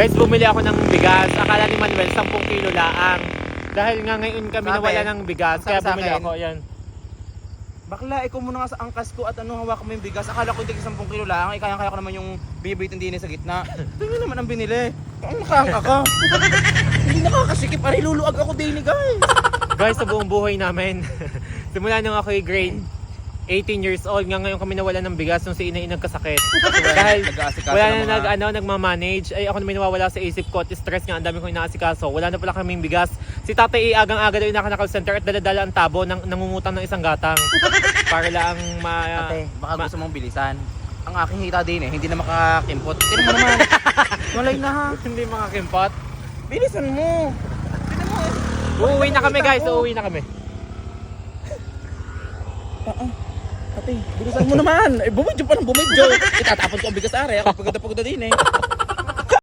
Guys, bumili ako ng bigas. Akala ni Manuel 10 kilo laang. Dahil nga ngayon kami Sabi, nawala ng bigas, kaya sa bumili akin, ako. Yan. Bakla, ikaw muna nga sa angkas ko at ano, hawak mo yung bigas. Akala ko hindi 10 kilo lang. Ay, kaya-kaya ko naman yung binibitin din sa gitna. Tingnan naman ang binili. Ang nakaangka ka. hindi nakakasikip. Aray, luluag ako din eh, guys. Guys, sa buong buhay namin, simula nung ako'y grade 18 years old, nga ngayon kami nawala ng bigas nung si Inay nagkasakit. Dahil Nag-aasikaso wala ng na mga- nag, ano, nagmamanage. Ay, ako naman nawawala sa isip ko at stress nga, ang dami kong inaasikaso. Wala na pala kaming bigas. Si tatay agang-aga daw yung naka call center at daladala ang tabo ng nangungutang ng isang gatang. Para lang ma... Ate, baka gusto mong bilisan. Ang aking hita din eh, hindi na makakimpot. Tingnan mo naman. Malay na ha. hindi makakimpot. Bilisan mo. Uuwi na kami guys, uuwi na kami. Ate, bilisan mo naman. Eh, bumidyo pa ng bumidyo. Itatapon ko ang bigas are. Ako pagod na pagod na din eh.